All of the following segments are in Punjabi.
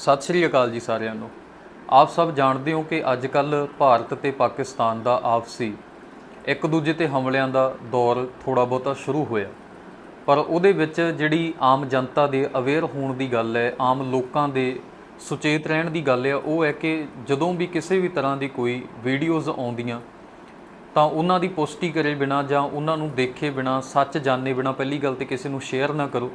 ਸਤਿ ਸ਼੍ਰੀ ਅਕਾਲ ਜੀ ਸਾਰਿਆਂ ਨੂੰ। ਆਪ ਸਭ ਜਾਣਦੇ ਹੋ ਕਿ ਅੱਜ ਕੱਲ ਭਾਰਤ ਤੇ ਪਾਕਿਸਤਾਨ ਦਾ ਆਪਸੀ ਇੱਕ ਦੂਜੇ ਤੇ ਹਮਲਿਆਂ ਦਾ ਦੌਰ ਥੋੜਾ ਬਹੁਤਾ ਸ਼ੁਰੂ ਹੋਇਆ। ਪਰ ਉਹਦੇ ਵਿੱਚ ਜਿਹੜੀ ਆਮ ਜਨਤਾ ਦੇ ਅਵੇਅਰ ਹੋਣ ਦੀ ਗੱਲ ਹੈ, ਆਮ ਲੋਕਾਂ ਦੇ ਸੁਚੇਤ ਰਹਿਣ ਦੀ ਗੱਲ ਹੈ, ਉਹ ਹੈ ਕਿ ਜਦੋਂ ਵੀ ਕਿਸੇ ਵੀ ਤਰ੍ਹਾਂ ਦੀ ਕੋਈ ਵੀਡੀਓਜ਼ ਆਉਂਦੀਆਂ, ਤਾਂ ਉਹਨਾਂ ਦੀ ਪੁਸ਼ਟੀ ਕਰੇ ਬਿਨਾ ਜਾਂ ਉਹਨਾਂ ਨੂੰ ਦੇਖੇ ਬਿਨਾ, ਸੱਚ ਜਾਣੇ ਬਿਨਾ ਪਹਿਲੀ ਗੱਲ ਤੇ ਕਿਸੇ ਨੂੰ ਸ਼ੇਅਰ ਨਾ ਕਰੋ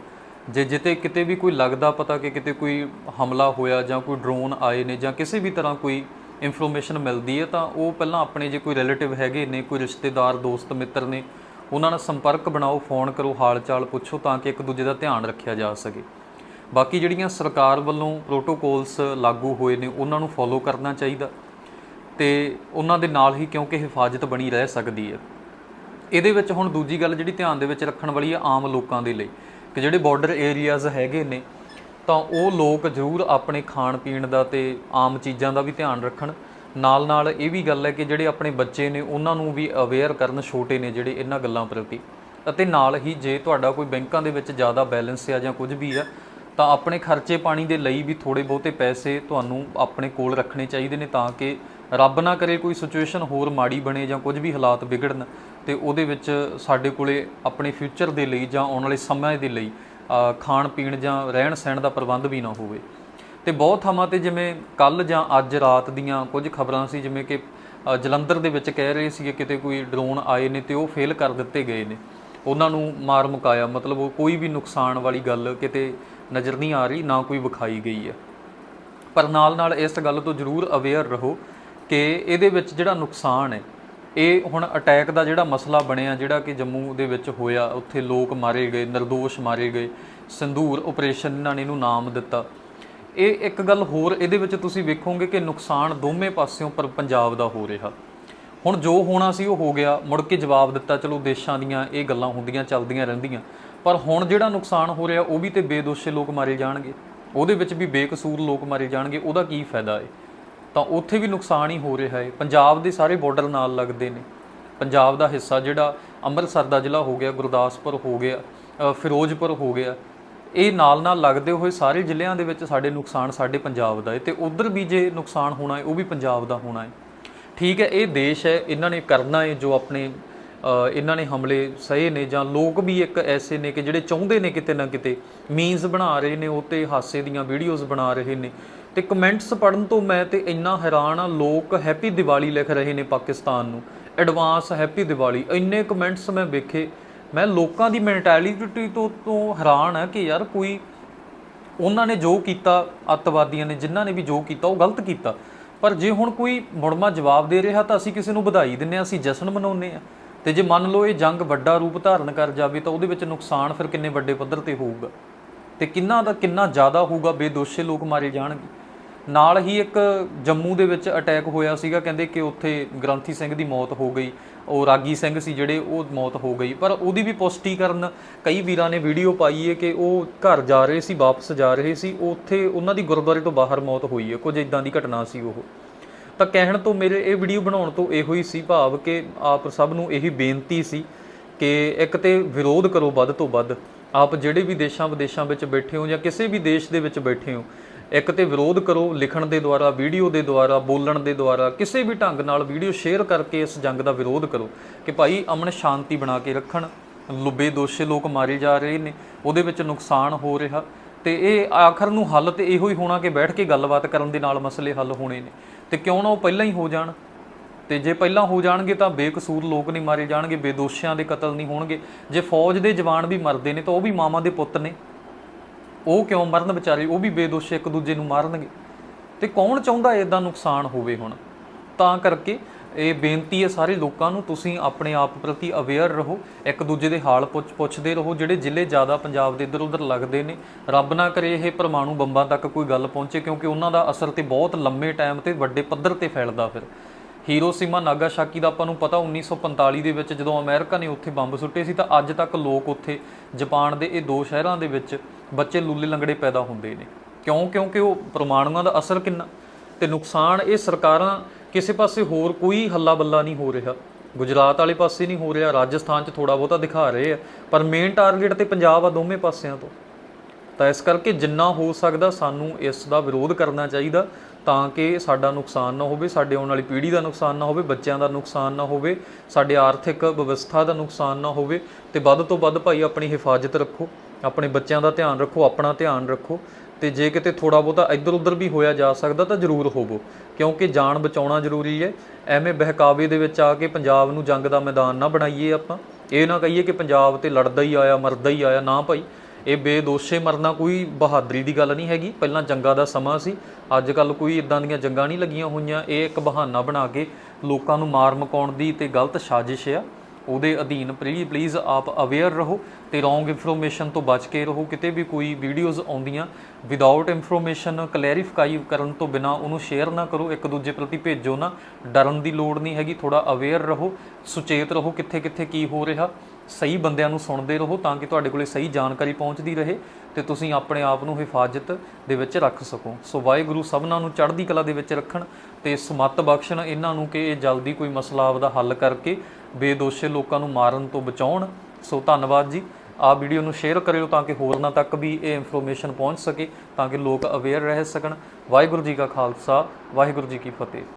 ਜੇ ਜਿੱਤੇ ਕਿਤੇ ਵੀ ਕੋਈ ਲੱਗਦਾ ਪਤਾ ਕਿ ਕਿਤੇ ਕੋਈ ਹਮਲਾ ਹੋਇਆ ਜਾਂ ਕੋਈ ਡਰੋਨ ਆਏ ਨੇ ਜਾਂ ਕਿਸੇ ਵੀ ਤਰ੍ਹਾਂ ਕੋਈ ਇਨਫੋਰਮੇਸ਼ਨ ਮਿਲਦੀ ਹੈ, ਤਾਂ ਉਹ ਪਹਿਲਾਂ ਆਪਣੇ ਜੇ ਕੋਈ ਰਿਲੇਟਿਵ ਹੈਗੇ ਨੇ, ਕੋਈ ਰਿਸ਼ਤੇਦਾਰ, ਦੋਸਤ, ਮਿੱਤਰ ਨੇ, ਉਹਨਾਂ ਨਾਲ ਸੰਪਰਕ ਬਣਾਓ ਫੋਨ ਕਰੋ ਹਾਲ ਚਾਲ ਪੁੱਛੋ ਤਾਂ ਕਿ ਇੱਕ ਦੂਜੇ ਦਾ ਧਿਆਨ ਰੱਖਿਆ ਜਾ ਸਕੇ। ਬਾਕੀ ਜਿਹੜੀਆਂ ਸਰਕਾਰ ਵੱਲੋਂ ਪ੍ਰੋਟੋਕੋਲਸ ਲਾਗੂ ਹੋਏ ਨੇ, ਉਹਨਾਂ ਨੂੰ ਫੋਲੋ ਕਰਨਾ ਚਾਹੀਦਾ ਤੇ ਉਹਨਾਂ ਦੇ ਨਾਲ ਹੀ ਕਿਉਂਕਿ ਹਿਫਾਜ਼ਤ ਬਣੀ ਰਹਿ ਸਕਦੀ ਹੈ। ਇਹਦੇ ਵਿੱਚ ਹੁਣ ਦੂਜੀ ਗੱਲ ਜਿਹੜੀ ਧਿਆਨ ਦੇ ਵਿੱਚ ਰੱਖਣ ਵਾਲੀ ਹੈ, ਆਮ ਲੋਕਾਂ ਦੇ ਲਈ। ਕਿ ਜਿਹੜੇ ਬਾਰਡਰ ਏਰੀਆਜ਼ ਹੈਗੇ ਨੇ, ਤਾਂ ਉਹ ਲੋਕ ਜ਼ਰੂਰ ਆਪਣੇ ਖਾਣ ਪੀਣ ਦਾ ਤੇ ਆਮ ਚੀਜ਼ਾਂ ਦਾ ਵੀ ਧਿਆਨ ਰੱਖਣ। ਨਾਲ ਨਾਲ ਇਹ ਵੀ ਗੱਲ ਹੈ ਕਿ ਜਿਹੜੇ ਆਪਣੇ ਬੱਚੇ ਨੇ, ਉਹਨਾਂ ਨੂੰ ਵੀ ਅਵੇਅਰ ਕਰਨ ਛੋਟੇ ਨੇ ਜਿਹੜੇ ਇਹਨਾਂ ਗੱਲਾਂ ਪ੍ਰਤੀ। ਅਤੇ ਨਾਲ ਹੀ ਜੇ ਤੁਹਾਡਾ ਕੋਈ ਬੈਂਕਾਂ ਦੇ ਵਿੱਚ ਜ਼ਿਆਦਾ ਬੈਲੈਂਸ ਆ ਜਾਂ ਕੁਝ ਵੀ ਆ, ਤਾਂ ਆਪਣੇ ਖਰਚੇ ਪਾਣੀ ਦੇ ਲਈ ਵੀ ਥੋੜੇ ਬਹੁਤੇ ਪੈਸੇ ਤੁਹਾਨੂੰ ਆਪਣੇ ਕੋਲ ਰੱਖਣੇ ਚਾਹੀਦੇ ਨੇ ਤਾਂ ਕਿ ਰੱਬ ਨਾ ਕਰੇ ਕੋਈ ਸਿਚੁਏਸ਼ਨ ਹੋਰ ਮਾੜੀ ਬਣੇ ਜਾਂ ਕੁਝ ਵੀ ਹਾਲਾਤ ਵਿਗੜਨ, ਤੇ ਉਹਦੇ ਵਿੱਚ ਸਾਡੇ ਕੋਲੇ ਆਪਣੇ ਫਿਊਚਰ ਦੇ ਲਈ ਜਾਂ ਆਉਣ ਵਾਲੇ ਸਮੇਂ ਦੇ ਲਈ ਖਾਣ ਪੀਣ ਜਾਂ ਰਹਿਣ ਸਹਿਣ ਦਾ ਪ੍ਰਬੰਧ ਵੀ ਨਾ ਹੋਵੇ। ਤੇ ਬਹੁਤ ਥਾਵਾਂ ਤੇ ਜਿਵੇਂ ਕੱਲ ਜਾਂ ਅੱਜ ਰਾਤ ਦੀਆਂ ਕੁਝ ਖਬਰਾਂ ਸੀ, ਜਿਵੇਂ ਕਿ ਜਲੰਧਰ ਦੇ ਵਿੱਚ ਕਹਿ ਰਹੇ ਸੀ ਕਿ ਕਿਤੇ ਕੋਈ ਡਰੋਨ ਆਏ ਨੇ ਤੇ ਉਹ ਫੇਲ ਕਰ ਦਿੱਤੇ ਗਏ ਨੇ। ਉਹਨਾਂ ਨੂੰ ਮਾਰ ਮੁਕਾਇਆ, ਮਤਲਬ ਉਹ ਕੋਈ ਵੀ ਨੁਕਸਾਨ ਵਾਲੀ ਗੱਲ ਕਿਤੇ ਨਜ਼ਰ ਨਹੀਂ ਆ ਰਹੀ, ਨਾ ਕੋਈ ਵਿਖਾਈ ਗਈ ਹੈ। ਪਰ ਨਾਲ ਨਾਲ ਇਸ ਗੱਲ ਤੋਂ ਜ਼ਰੂਰ ਅਵੇਅਰ ਰਹੋ ਕਿ ਇਹਦੇ ਵਿੱਚ ਜਿਹੜਾ ਨੁਕਸਾਨ ਹੈ, ਇਹ ਹੁਣ ਅਟੈਕ ਦਾ ਜਿਹੜਾ ਮਸਲਾ ਬਣਿਆ, ਜਿਹੜਾ ਕਿ ਜੰਮੂ ਦੇ ਵਿੱਚ ਹੋਇਆ, ਉੱਥੇ ਲੋਕ ਮਾਰੇ ਗਏ નિર્ਦੋਸ਼ ਮਾਰੇ ਗਏ, ਸੰਧੂਰ ਆਪਰੇਸ਼ਨ ਇਹਨਾਂ ਨੇ ਇਹਨੂੰ ਨਾਮ ਦਿੱਤਾ। ਇਹ ਇੱਕ ਗੱਲ ਹੋਰ, ਇਹਦੇ ਵਿੱਚ ਤੁਸੀਂ ਵੇਖੋਗੇ ਕਿ ਨੁਕਸਾਨ ਦੋਵੇਂ ਪਾਸਿਓਂ ਪਰ ਪੰਜਾਬ ਦਾ ਹੋ ਰਿਹਾ। ਹੁਣ ਜੋ ਹੋਣਾ ਸੀ ਉਹ ਹੋ ਗਿਆ, ਮੁੜ ਕੇ ਜਵਾਬ ਦਿੱਤਾ, ਚਲੋ ਦੇਸ਼ਾਂ ਦੀਆਂ ਇਹ ਗੱਲਾਂ ਹੁੰਦੀਆਂ, ਚੱਲਦੀਆਂ ਰਹਿੰਦੀਆਂ। ਪਰ ਹੁਣ ਜਿਹੜਾ ਨੁਕਸਾਨ ਹੋ ਰਿਹਾ, ਉਹ ਵੀ ਤੇ ਬੇਦੋਸ਼ੇ ਲੋਕ ਮਾਰੇ ਜਾਣਗੇ। ਉਹਦੇ ਵਿੱਚ ਵੀ ਬੇਕਸੂਰ ਲੋਕ ਮਾਰੇ ਜਾਣਗੇ, ਉਹਦਾ ਕੀ ਫਾਇਦਾ ਹੈ? ਤਾਂ ਉੱਥੇ ਵੀ ਨੁਕਸਾਨ ਹੀ ਹੋ ਰਿਹਾ ਹੈ। ਪੰਜਾਬ ਦੇ ਸਾਰੇ ਬਾਰਡਰ ਨਾਲ ਲੱਗਦੇ ਨੇ। ਪੰਜਾਬ ਦਾ ਹਿੱਸਾ ਜਿਹੜਾ ਅੰਮ੍ਰਿਤਸਰ ਦਾ ਜ਼ਿਲ੍ਹਾ ਹੋ ਗਿਆ, ਗੁਰਦਾਸਪੁਰ ਹੋ ਗਿਆ ਫਿਰੋਜ਼ਪੁਰ ਹੋ ਗਿਆ। ਇਹ ਨਾਲ ਨਾਲ ਲੱਗਦੇ ਹੋਏ ਸਾਰੇ ਜ਼ਿਲ੍ਹਿਆਂ ਦੇ ਵਿੱਚ ਸਾਡੇ ਨੁਕਸਾਨ ਸਾਡੇ ਪੰਜਾਬ ਦਾ ਹੈ ਤੇ ਉਧਰ ਵੀ ਜੇ ਨੁਕਸਾਨ ਹੋਣਾ ਹੈ, ਉਹ ਵੀ ਪੰਜਾਬ ਦਾ ਹੋਣਾ ਹੈ। ਠੀਕ ਹੈ, ਇਹ ਦੇਸ਼ ਹੈ, ਇਹਨਾਂ ਨੇ ਕਰਨਾ ਹੈ ਜੋ ਆਪਣੇ ਇਹਨਾਂ ਨੇ ਹਮਲੇ ਸਹੇ ਨੇ ਜਾਂ ਲੋਕ ਵੀ ਇੱਕ ਐਸੇ ਨੇ ਕਿ ਜਿਹੜੇ ਚਾਹੁੰਦੇ ਨੇ ਕਿਤੇ ਨਾ ਕਿਤੇ ਮੀਨਸ ਬਣਾ ਰਹੇ ਨੇ, ਉਹ ਤੇ ਹਾਸੇ ਦੀਆਂ ਵੀਡੀਓਜ਼ ਬਣਾ ਰਹੇ ਨੇ। ਤੇ ਕਮੈਂਟਸ ਪੜਨ ਤੋਂ ਮੈਂ ਤੇ ਇੰਨਾ ਹੈਰਾਨ ਆ ਲੋਕ ਹੈਪੀ ਦੀਵਾਲੀ ਲਿਖ ਰਹੇ ਨੇ ਪਾਕਿਸਤਾਨ ਨੂੰ। Advance happy Diwali. ਇੰਨੇ ਕਮੈਂਟਸ ਮੈਂ ਵੇਖੇ। ਮੈਂ ਲੋਕਾਂ ਦੀ ਮੈਂਟੈਲਿਟੀ ਤੋਂ ਤੋਂ ਹੈਰਾਨ ਆ ਕਿ ਯਾਰ ਕੋਈ ਉਹਨਾਂ ਨੇ ਜੋ ਕੀਤਾ, ਅੱਤਵਾਦੀਆਂ ਨੇ ਜਿਨ੍ਹਾਂ ਨੇ ਵੀ ਜੋ ਕੀਤਾ, ਉਹ ਗਲਤ ਕੀਤਾ। ਪਰ ਜੇ ਹੁਣ ਕੋਈ ਮੁੜਮਾ ਜਵਾਬ ਦੇ ਰਿਹਾ ਤਾਂ ਅਸੀਂ ਕਿਸੇ ਨੂੰ ਵਧਾਈ ਦਿੰਨੇ ਆ ਅਸੀਂ ਜਸ਼ਨ ਮਨਾਉਂਦੇ ਆ ਤੇ ਜੇ ਮੰਨ ਲਓ ਇਹ ਜੰਗ ਵੱਡਾ ਰੂਪ ਧਾਰਨ ਕਰ ਜਾਵੇ ਤਾਂ ਉਹਦੇ ਵਿੱਚ ਨੁਕਸਾਨ ਫਿਰ ਕਿੰਨੇ ਵੱਡੇ ਪੱਧਰ ਤੇ ਹੋਊਗਾ? ਤੇ ਕਿੰਨਾ ਦਾ ਕਿੰਨਾ ਜ਼ਿਆਦਾ ਹੋਊਗਾ ਬੇਦੋਸ਼ੇ ਲੋਕ ਮਾਰੇ ਜਾਣਗੇ? ਨਾਲ ਹੀ ਇੱਕ ਜੰਮੂ ਦੇ ਵਿੱਚ ਅਟੈਕ ਹੋਇਆ ਸੀਗਾ, ਕਹਿੰਦੇ ਕਿ ਉੱਥੇ ਗ੍ਰੰਥੀ ਸਿੰਘ ਦੀ ਮੌਤ ਹੋ ਗਈ, ਉਹ ਰਾਗੀ ਸਿੰਘ ਸੀ ਜਿਹੜੇ, ਉਹ ਮੌਤ ਹੋ ਗਈ। ਪਰ ਉਹਦੀ ਵੀ ਪੁਸ਼ਟੀਕਰਨ ਕਈ ਵੀਰਾਂ ਨੇ ਵੀਡੀਓ ਪਾਈ ਹੈ ਕਿ ਉਹ ਘਰ ਜਾ ਰਹੇ ਸੀ, ਵਾਪਸ ਜਾ ਰਹੇ ਸੀ, ਉੱਥੇ ਉਹਨਾਂ ਦੀ ਗੁਰਦੁਆਰੇ ਤੋਂ ਬਾਹਰ ਮੌਤ ਹੋਈ ਹੈ ਕੁਝ ਇਦਾਂ ਦੀ ਘਟਨਾ ਸੀ ਉਹ। ਤਾਂ ਕਹਿਣ ਤੋਂ ਮੇਰੇ, ਇਹ ਵੀਡੀਓ ਬਣਾਉਣ ਤੋਂ ਇਹੋ ਹੀ ਸੀ ਭਾਵ ਕਿ ਆਪ ਸਭ ਨੂੰ ਇਹੀ ਬੇਨਤੀ ਸੀ ਕਿ ਇੱਕ ਤੇ ਵਿਰੋਧ ਕਰੋ ਵੱਧ ਤੋਂ ਵੱਧ। ਆਪ ਜਿਹੜੇ ਵੀ ਦੇਸ਼ਾਂ ਵਿਦੇਸ਼ਾਂ ਵਿੱਚ ਬੈਠੇ ਹੋ ਜਾਂ ਕਿਸੇ ਵੀ ਦੇਸ਼ ਦੇ ਵਿੱਚ ਬੈਠੇ ਹੋ, ਇੱਕ ਤੇ ਵਿਰੋਧ ਕਰੋ ਲਿਖਣ ਦੇ ਦੁਆਰਾ ਵੀਡੀਓ ਦੇ ਦੁਆਰਾ, ਬੋਲਣ ਦੇ ਦੁਆਰਾ, ਕਿਸੇ ਵੀ ਢੰਗ ਨਾਲ ਵੀਡੀਓ ਸ਼ੇਅਰ ਕਰਕੇ ਇਸ ਜੰਗ ਦਾ ਵਿਰੋਧ ਕਰੋ ਕਿ ਭਾਈ ਅਮਨ ਸ਼ਾਂਤੀ ਬਣਾ ਕੇ ਰੱਖਣ। ਲੁੱਬੇ ਦੋਸ਼ੇ ਲੋਕ ਮਾਰੇ ਜਾ ਰਹੇ ਨੇ, ਉਹਦੇ ਵਿੱਚ ਨੁਕਸਾਨ ਹੋ ਰਿਹਾ ਤੇ ਇਹ ਆਖਰ ਨੂੰ ਹੱਲ ਤੇ ਇਹੋ ਹੀ ਹੋਣਾ ਕਿ ਬੈਠ ਕੇ ਗੱਲਬਾਤ ਕਰਨ ਦੇ ਨਾਲ ਮਸਲੇ ਹੱਲ ਹੋਣੇ ਨੇ। ਤੇ ਕਿਉਂ ਨਾ ਉਹ ਪਹਿਲਾਂ ਹੀ ਹੋ ਜਾਣ? ਤੇ ਜੇ ਪਹਿਲਾਂ ਹੋ ਜਾਣਗੇ ਤਾਂ ਬੇਕਸੂਰ ਲੋਕ ਨਹੀਂ ਮਾਰੇ ਜਾਣਗੇ, ਬੇਦੋਸ਼ੀਆਂ ਦੇ ਕਤਲ ਨਹੀਂ ਹੋਣਗੇ। ਜੇ ਫੌਜ ਦੇ ਜਵਾਨ ਵੀ ਮਰਦੇ ਨੇ ਤਾਂ ਉਹ ਵੀ ਮਾਵਾਂ ਦੇ ਪੁੱਤ ਨੇ। ਉਹ ਕਿਉਂ ਮਰਨ ਵਿਚਾਰੇ? ਉਹ ਵੀ ਬੇਦੋਸ਼ ਇੱਕ ਦੂਜੇ ਨੂੰ ਮਾਰਨਗੇ। ਤੇ ਕੌਣ ਚਾਹੁੰਦਾ ਇਦਾਂ ਨੁਕਸਾਨ ਹੋਵੇ ਹੁਣ? ਤਾਂ ਕਰਕੇ ਇਹ ਬੇਨਤੀ ਹੈ ਸਾਰੇ ਲੋਕਾਂ ਨੂੰ, ਤੁਸੀਂ ਆਪਣੇ ਆਪ ਪ੍ਰਤੀ ਅਵੇਅਰ ਰਹੋ, ਇੱਕ ਦੂਜੇ ਦੇ ਹਾਲ ਪੁੱਛ ਪੁੱਛਦੇ ਰਹੋ, ਜਿਹੜੇ ਜ਼ਿਲ੍ਹੇ ਜ਼ਿਆਦਾ ਪੰਜਾਬ ਦੇ ਇੱਧਰ ਉੱਧਰ ਲੱਗਦੇ ਨੇ, ਰੱਬ ਨਾ ਕਰੇ ਇਹ ਪਰਮਾਣੂ ਬੰਬਾਂ ਤੱਕ ਕੋਈ ਗੱਲ ਪਹੁੰਚੇ, ਕਿਉਂਕਿ ਉਹਨਾਂ ਦਾ ਅਸਰ ਤੇ ਬਹੁਤ ਲੰਮੇ ਟਾਈਮ ਤੇ ਵੱਡੇ ਪੱਧਰ ਤੇ ਫੈਲਦਾ ਫਿਰ। ਹੀਰੋਸੀਮਾ ਨਾਗਾਸਾਕੀ ਦਾ ਆਪਾਂ ਨੂੰ ਪਤਾ 1945 ਦੇ ਵਿੱਚ ਜਦੋਂ ਅਮਰੀਕਾ ਨੇ ਉੱਥੇ ਬੰਬ ਸੁੱਟੇ ਸੀ, ਤਾਂ ਅੱਜ ਤੱਕ ਲੋਕ ਉੱਥੇ, ਜਾਪਾਨ ਦੇ ਇਹ ਦੋ ਸ਼ਹਿਰਾਂ ਦੇ ਵਿੱਚ ਬੱਚੇ ਲੂਲੇ ਲੰਗੜੇ ਪੈਦਾ ਹੁੰਦੇ ਨੇ। ਕਿਉਂ? ਕਿਉਂਕਿ ਉਹ ਪਰਮਾਣੂਆਂ ਦਾ ਅਸਰ ਕਿੰਨਾ, ਤੇ ਨੁਕਸਾਨ ਇਹ ਸਰਕਾਰਾਂ ਕਿਸੇ ਪਾਸੇ ਹੋਰ ਕੋਈ ਹੱਲਾ ਬੱਲਾ ਨਹੀਂ ਹੋ ਰਿਹਾ। ਗੁਜਰਾਤ ਵਾਲੇ ਪਾਸੇ ਨਹੀਂ ਹੋ ਰਿਹਾ, ਰਾਜਸਥਾਨ 'ਚ ਥੋੜਾ ਬਹੁਤਾ ਦਿਖਾ ਰਹੇ ਆ, ਪਰ ਮੇਨ ਟਾਰਗੇਟ ਤੇ ਪੰਜਾਬ ਆ ਦੋਵੇਂ ਪਾਸਿਆਂ ਤੋਂ। ਤਾਂ ਇਸ ਕਰਕੇ ਜਿੰਨਾ ਹੋ ਸਕਦਾ ਸਾਨੂੰ ਇਸ ਦਾ ਵਿਰੋਧ ਕਰਨਾ ਚਾਹੀਦਾ, ਤਾਂ ਕਿ ਸਾਡਾ ਨੁਕਸਾਨ ਨਾ ਹੋਵੇ, ਸਾਡੇ ਆਉਣ ਵਾਲੀ ਪੀੜ੍ਹੀ ਦਾ ਨੁਕਸਾਨ ਨਾ ਹੋਵੇ, ਬੱਚਿਆਂ ਦਾ ਨੁਕਸਾਨ ਨਾ ਹੋਵੇ, ਸਾਡੇ ਆਰਥਿਕ ਵਿਵਸਥਾ ਦਾ ਨੁਕਸਾਨ ਨਾ ਹੋਵੇ, ਤੇ ਵੱਧ ਤੋਂ ਵੱਧ ਭਾਈ ਆਪਣੀ ਹਿਫਾਜ਼ਤ ਰੱਖੋ, ਆਪਣੇ ਬੱਚਿਆਂ ਦਾ ਧਿਆਨ ਰੱਖੋ, ਆਪਣਾ ਧਿਆਨ ਰੱਖੋ, ਤੇ ਜੇ ਕਿਤੇ ਥੋੜਾ ਬਹੁਤਾ ਇੱਧਰ ਉੱਧਰ ਵੀ ਹੋਇਆ ਜਾ ਸਕਦਾ ਤਾਂ ਜ਼ਰੂਰ ਹੋਵੋ। ਕਿਉਂਕਿ ਜਾਨ ਬਚਾਉਣਾ ਜ਼ਰੂਰੀ ਹੈ। ਐਵੇਂ ਬਹਿਕਾਵੇ ਦੇ ਵਿੱਚ ਆ ਕੇ ਪੰਜਾਬ ਨੂੰ ਜੰਗ ਦਾ ਮੈਦਾਨ ਨਾ ਬਣਾਈਏ ਆਪਾਂ। ਇਹ ਨਾ ਕਹੀਏ ਕਿ ਪੰਜਾਬ ਤੇ ਲੜਦਾ ਹੀ ਆਇਆ, ਮਰਦਾ ਹੀ ਆਇਆ। ਨਾ ਭਾਈ, ਇਹ ਬੇਦੋਸ਼ੇ ਮਰਨਾ ਕੋਈ ਬਹਾਦਰੀ ਦੀ ਗੱਲ ਨਹੀਂ ਹੈਗੀ। ਪਹਿਲਾਂ ਜੰਗਾਂ ਦਾ ਸਮਾਂ ਸੀ। ਅੱਜ ਕੱਲ ਕੋਈ ਇਦਾਂ ਦੀਆਂ ਜੰਗਾਂ ਨਹੀਂ ਲੱਗੀਆਂ ਹੋਈਆਂ। ਇਹ ਇੱਕ ਬਹਾਨਾ ਬਣਾ ਕੇ ਲੋਕਾਂ ਨੂੰ ਮਾਰ ਮਕਾਉਣ ਦੀ ਤੇ ਗਲਤ ਸਾਜ਼ਿਸ਼ ਆ। ਉਹਦੇ ਅਧੀਨ ਪਲੀਜ਼ ਪਲੀਜ਼ ਆਪ ਅਵੇਅਰ ਰਹੋ ਤੇ ਰੋਂਗ ਇਨਫੋਰਮੇਸ਼ਨ ਤੋਂ ਬਚ ਕੇ ਰਹੋ। ਕਿਤੇ ਵੀ ਕੋਈ ਵੀਡੀਓਜ਼ ਆਉਂਦੀਆਂ ਵਿਦਆਊਟ ਇਨਫੋਰਮੇਸ਼ਨ ਕਲੈਰੀਫਾਈ ਕਰਨ ਤੋਂ ਬਿਨਾ ਉਹਨੂੰ ਸ਼ੇਅਰ ਨਾ ਕਰੋ, ਇੱਕ ਦੂਜੇ ਪ੍ਰਤੀ ਭੇਜੋ ਨਾ। ਡਰਨ ਦੀ ਲੋੜ ਨਹੀਂ ਹੈਗੀ ਥੋੜਾ ਅਵੇਅਰ ਰਹੋ, ਸੁਚੇਤ ਰਹੋ ਕਿੱਥੇ ਕਿੱਥੇ ਕੀ ਹੋ ਰਿਹਾ। ਸਹੀ ਬੰਦਿਆਂ ਨੂੰ ਸੁਣਦੇ ਰਹੋ ਤਾਂ ਕਿ ਤੁਹਾਡੇ ਕੋਲੇ ਸਹੀ ਜਾਣਕਾਰੀ ਪਹੁੰਚਦੀ ਰਹੇ ਤੇ ਤੁਸੀਂ ਆਪਣੇ ਆਪ ਨੂੰ ਹਿਫਾਜ਼ਤ ਦੇ ਵਿੱਚ ਰੱਖ ਸਕੋ। ਸੋ ਵਾਹਿਗੁਰੂ ਸਭਨਾਂ ਨੂੰ ਚੜ੍ਹਦੀ ਕਲਾ ਦੇ ਵਿੱਚ ਰੱਖਣ ਤੇ ਸਮੱਤ ਬਖਸ਼ਣ ਇਹਨਾਂ ਨੂੰ ਕਿ ਇਹ ਜਲਦੀ ਕੋਈ ਮਸਲਾ ਆਪਦਾ ਹੱਲ ਕਰਕੇ ਬੇਦੋਸ਼ੇ ਲੋਕਾਂ ਨੂੰ ਮਾਰਨ ਤੋਂ ਬਚਾਉਣ। ਸੋ ਧੰਨਵਾਦ ਜੀ। ਆ ਵੀਡੀਓ ਨੂੰ ਸ਼ੇਅਰ ਕਰਿਓ ਤਾਂ ਕਿ ਹੋਰਨਾਂ ਤੱਕ ਵੀ ਇਹ ਇਨਫੋਰਮੇਸ਼ਨ ਪਹੁੰਚ ਸਕੇ, ਤਾਂ ਕਿ ਲੋਕ ਅਵੇਅਰ ਰਹਿ ਸਕਣ। ਵਾਹਿਗੁਰੂ ਜੀ ਕਾ ਖਾਲਸਾ, ਵਾਹਿਗੁਰੂ ਜੀ ਕੀ ਫਤਿਹ।